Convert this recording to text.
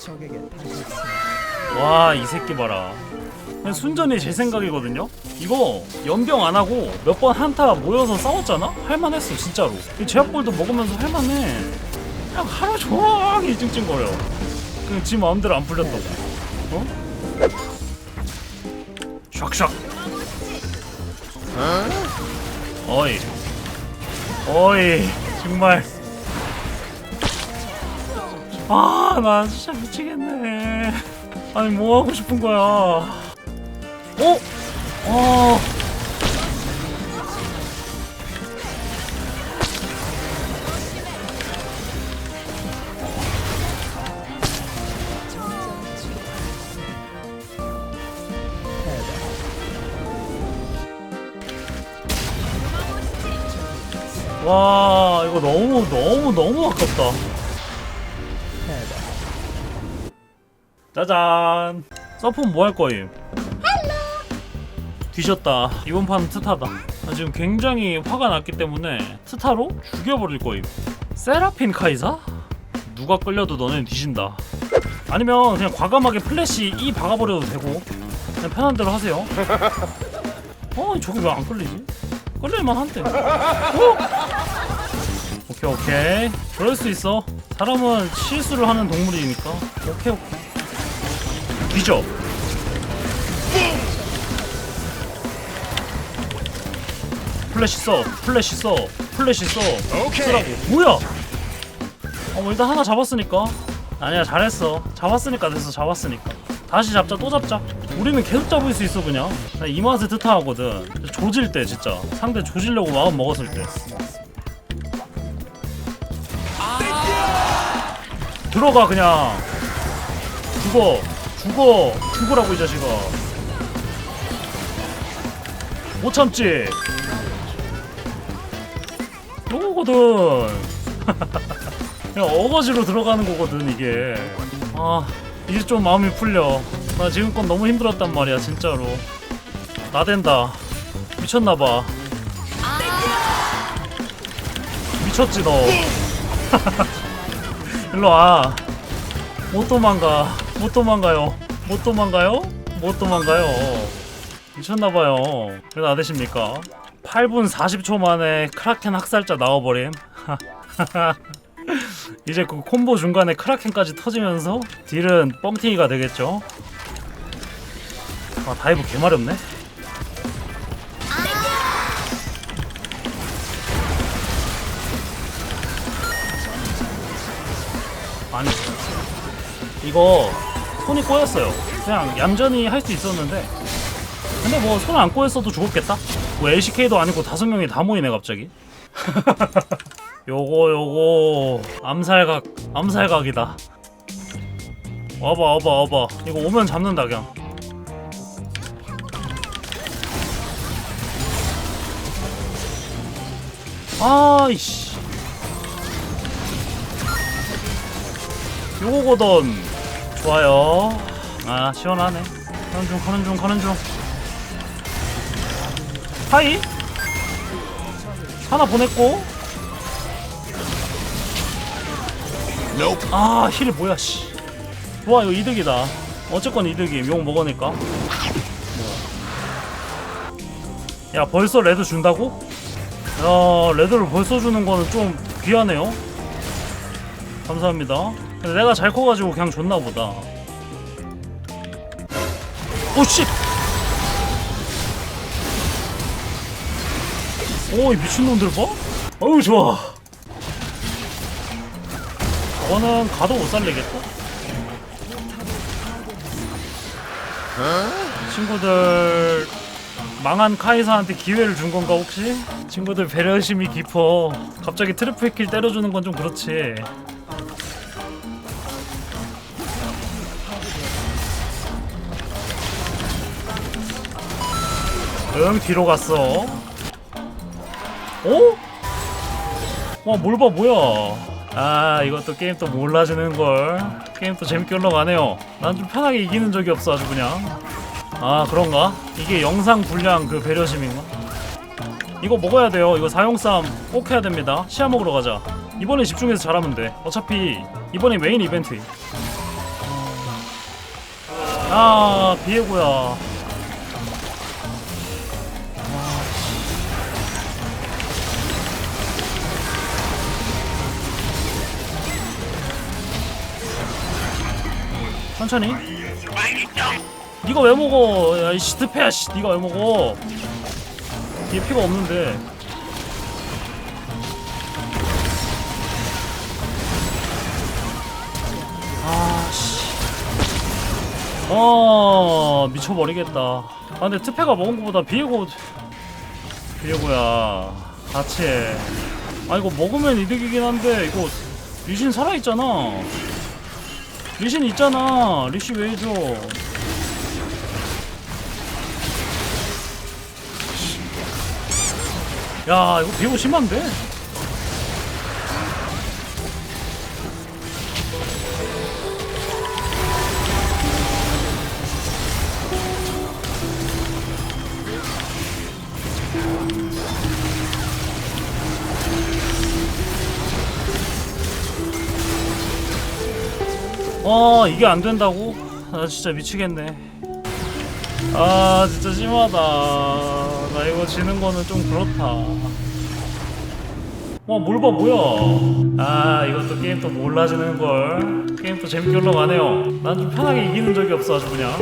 적에게. 와 이 새끼 봐라. 그냥 순전히 제 생각이거든요? 이거 연병 안 하고 몇 번 한타 모여서 싸웠잖아? 할만했어 진짜로. 이 제압골도 먹으면서 할만해. 그냥 하루 종일 찡찡거려. 그냥 지 마음대로 안 풀렸다고. 어? 샥샥. 어이. 어이 정말 아 나 진짜 미치겠네 아니 뭐 하고 싶은 거야 어? 어. 와 이거 너무 너무 너무 아깝다 짜잔. 서폰 뭐 할 거임? 뒤졌다. 이번 판은 트타다. 나 지금 굉장히 화가 났기 때문에 트타로 죽여버릴 거임. 세라핀 카이사? 누가 끌려도 너는 뒤진다. 아니면 그냥 과감하게 플래시 E 박아버려도 되고 그냥 편한 대로 하세요. 어 저게 왜 안 끌리지? 끌릴만 한데. 어? 오케이 오케이. 그럴 수 있어. 사람은 실수를 하는 동물이니까. 오케이 오케이 뒤져 플래시 써 플래시 써 플래시 써. 쓰라고. 뭐야? 어 뭐 일단 하나 잡았으니까. 아니야 잘했어. 잡았으니까 됐어 잡았으니까. 다시 잡자 또 잡자. 우리는 계속 잡을 수 있어 그냥. 나이 맛에 뜻하거든. 조질 때 진짜. 상대 조지려고 마음 먹었을 때. 들어가 그냥. 죽어 죽어. 죽으라고 이 자식아. 못 참지? 요거거든? 그냥 어거지로 들어가는 거거든 이게. 아 이제 좀 마음이 풀려. 나 지금껏 너무 힘들었단 말이야 진짜로. 나댄다. 미쳤나봐. 미쳤지 너. 일로와. 못 도망가 못 도망가요. 못 도망가요? 못 도망가요. 미쳤나봐요. 왜 나대십니까? 8분 40초 만에 크라켄 학살자 나와버림. 이제 그 콤보 중간에 크라켄까지 터지면서 딜은 뻥튀기가 되겠죠? 아 다이브 개마렵네. 아니 이거 손이 꼬였어요. 그냥 얌전히 할 수 있었는데. 근데 뭐 손 안 꼬였어도 죽었겠다? 뭐 LCK도 아니고 다섯 명이 다 모이네 갑자기. 요거 요거. 암살각 암살각이다. 와봐 와봐 와봐. 이거 오면 잡는다 그냥. 아이씨. 요거거든 좋아요. 아 시원하네. 가는 중 가는 중 가는 중. 하이. 하나 보냈고. 아 힐 뭐야 씨. 좋아 이거 이득이다. 어쨌건 이득임. 용 먹으니까. 야 벌써 레드 준다고? 야 레드를 벌써 주는 거는 좀 귀하네요. 감사합니다 근데 내가 잘 커가지고 그냥 줬나 보다. 오씨! 오이 미친놈들 봐? 어우 좋아. 저거는 가도 못 살리겠다. 친구들 망한 카이사한테 기회를 준 건가 혹시? 친구들 배려심이 깊어. 갑자기 트리플 킬 때려주는 건 좀 그렇지 응 뒤로 갔어. 어? 와뭘 봐 뭐야? 아 이것도 게임 또 몰라주는걸. 게임 또 재밌게 흘러가네요. 난 좀 편하게 이기는 적이 없어 아주 그냥. 아 그런가? 이게 영상 분량 그 배려심인가? 이거 먹어야 돼요. 이거 사용쌈 꼭 해야 됩니다. 시야 먹으러 가자. 이번에 집중해서 잘하면 돼. 어차피 이번에 메인 이벤트 아 비에고야 천천히. 니가 왜 먹어? 야이 시트패야 씨. 니가 왜 먹어? 얘 피가 없는데. 아씨. 어 미쳐버리겠다. 아 근데 트페가 먹은 거보다 비에고 비에고야. 같이 해 아 이거 먹으면 이득이긴 한데 이거 리신 살아있잖아 리신 있잖아 리시 왜 해줘 야 이거 비에고 심한데? 어 이게 안 된다고? 나 진짜 미치겠네. 아 진짜 심하다. 나 이거 지는 거는 좀 그렇다. 와 뭘 봐 뭐야? 아 이것도 게임 또 몰라지는 걸. 게임 또 재밌게 올라가네요. 난 좀 편하게 이기는 적이 없어 아주 그냥.